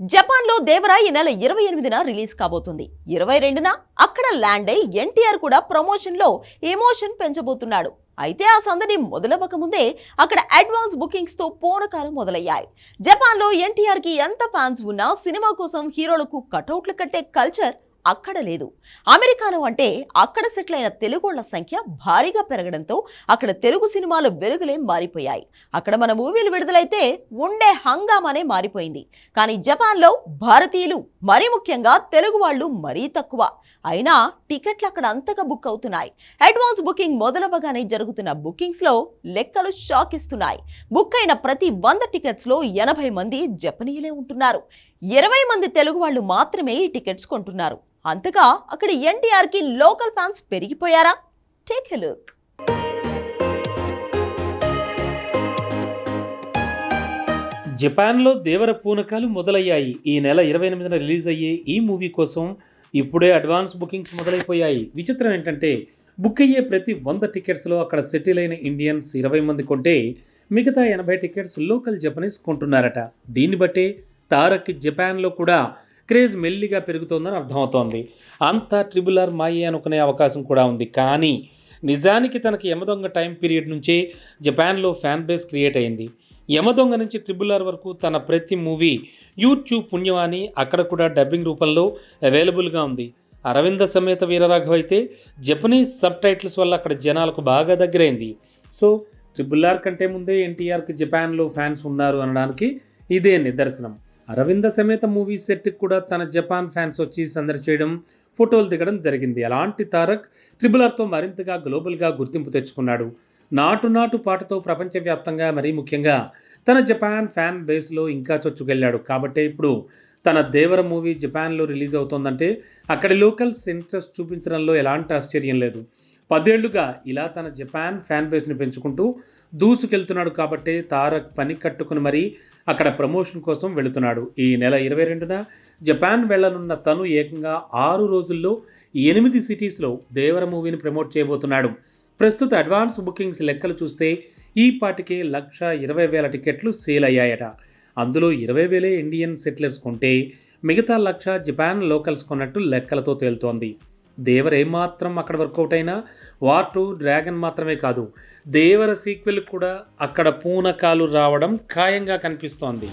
జపాన్లో దేవరా ఈ నెల ఇరవై ఎనిమిదిన రిలీజ్ కాబోతుంది. ఇరవై రెండున అక్కడ ల్యాండ్ అయి ఎన్టీఆర్ కూడా ప్రమోషన్లో ఎమోషన్ పెంచబోతున్నాడు. అయితే ఆ సందడి మొదలవ్వక ముందే అక్కడ అడ్వాన్స్ బుకింగ్స్తో మొదలయ్యాయి. జపాన్లో ఎన్టీఆర్కి ఎంత ఫ్యాన్స్ ఉన్నా సినిమా కోసం హీరోలకు కటౌట్లు కట్టే కల్చర్ అక్కడ లేదు. అమెరికాలో అంటే అక్కడ సెటిల్ అయిన తెలుగోళ్ళ సంఖ్య భారీగా పెరగడంతో అక్కడ తెలుగు సినిమాలు వెలుగులే మారిపోయాయి. అక్కడ మన మూవీలు విడుదలైతే ఉండే హంగామానే మారిపోయింది. కానీ జపాన్లో భారతీయులు మరీ ముఖ్యంగా తెలుగు వాళ్ళు మరీ తక్కువ. అయినా టికెట్లు అక్కడ అంతగా బుక్ అవుతున్నాయి. అడ్వాన్స్ బుకింగ్ మొదలవగానే జరుగుతున్న బుకింగ్స్లో లెక్కలు షాక్ ఇస్తున్నాయి. బుక్ అయిన ప్రతి వంద టికెట్స్లో ఎనభై మంది జపనీయులే ఉంటున్నారు. ఇరవై మంది తెలుగు వాళ్ళు మాత్రమే ఈ టికెట్స్ కొంటున్నారు. అంతగా అక్కడ ఎన్టీఆర్కి local fans పెరిగిపోయారా? Take a look. జపాన్లో దేవర పూనకాలు మొదలయ్యాయి. ఈ నెల ఇరవై ఎనిమిదిన రిలీజ్ అయ్యే ఈ మూవీ కోసం ఇప్పుడే అడ్వాన్స్ బుకింగ్స్ మొదలైపోయాయి. విచిత్రం ఏంటంటే బుక్ అయ్యే ప్రతి వంద టికెట్స్లో అక్కడ సెటిల్ అయిన ఇండియన్స్ ఇరవై మంది కొంటే మిగతా ఎనభై టికెట్స్ లోకల్ జపనీస్ కొంటున్నారట. దీన్ని బట్టే తారక్కి జపాన్లో కూడా క్రేజ్ మెల్లిగా పెరుగుతోందని అర్థమవుతోంది. అంతా ట్రిబుల్ ఆర్ మాయే అనుకునే అవకాశం కూడా ఉంది. కానీ నిజానికి తనకి యమదొంగ టైం పీరియడ్ నుంచే జపాన్లో ఫ్యాన్ బేస్ క్రియేట్ అయింది. యమదొంగ నుంచి ట్రిబుల్ ఆర్ వరకు తన ప్రతి మూవీ యూట్యూబ్ పుణ్యమాని అక్కడ కూడా డబ్బింగ్ రూపంలో అవైలబుల్గా ఉంది. అరవింద సమేత వీరరాఘవ అయితే జపనీస్ సబ్ టైటిల్స్ వల్ల అక్కడ జనాలకు బాగా దగ్గరైంది. సో ట్రిబుల్ ఆర్ కంటే ముందే ఎన్టీఆర్కి జపాన్లో ఫ్యాన్స్ ఉన్నారు అనడానికి ఇదే నిదర్శనం. అరవింద సమేత మూవీ సెట్కి కూడా తన జపాన్ ఫ్యాన్స్ వచ్చి సందడి చేయడం ఫోటోలు దిగడం జరిగింది. అలాంటి తారక్ ట్రిబుల్ ఆర్తో మరింతగా గ్లోబల్గా గుర్తింపు తెచ్చుకున్నాడు. నాటు నాటు పాటతో ప్రపంచవ్యాప్తంగా మరీ ముఖ్యంగా తన జపాన్ ఫ్యాన్ బేస్లో ఇంకా చొచ్చుకెళ్ళాడు. కాబట్టి ఇప్పుడు తన దేవర మూవీ జపాన్లో రిలీజ్ అవుతోందంటే అక్కడి లోకల్స్ ఇంట్రెస్ట్ చూపించడంలో ఎలాంటి ఆశ్చర్యం లేదు. పదేళ్ళుగా ఇలా తన జపాన్ ఫ్యాన్ బేస్ని పెంచుకుంటూ దూసుకెళ్తున్నాడు కాబట్టి తారక్ పని కట్టుకుని మరీ అక్కడ ప్రమోషన్ కోసం వెళుతున్నాడు. ఈ నెల ఇరవై రెండున జపాన్ వెళ్ళనున్న తను ఏకంగా ఆరు రోజుల్లో ఎనిమిది సిటీస్లో దేవర మూవీని ప్రమోట్ చేయబోతున్నాడు. ప్రస్తుత అడ్వాన్స్ బుకింగ్స్ లెక్కలు చూస్తే ఈ పాటికే లక్ష ఇరవై వేల టికెట్లు సేల్ అయ్యాయట. అందులో ఇరవై వేలే ఇండియన్ సెటిలర్స్ కొంటే మిగతా లక్ష జపాన్ లోకల్స్ కొన్నట్టు లెక్కలతో తేలుతోంది. దేవర్ ఏమాత్రం అక్కడ వర్కౌట్ అయినా వార్ టూ డ్రాగన్ మాత్రమే కాదు దేవర సీక్వెల్ కూడా అక్కడ పూనకాలు రావడం ఖాయంగా కనిపిస్తోంది.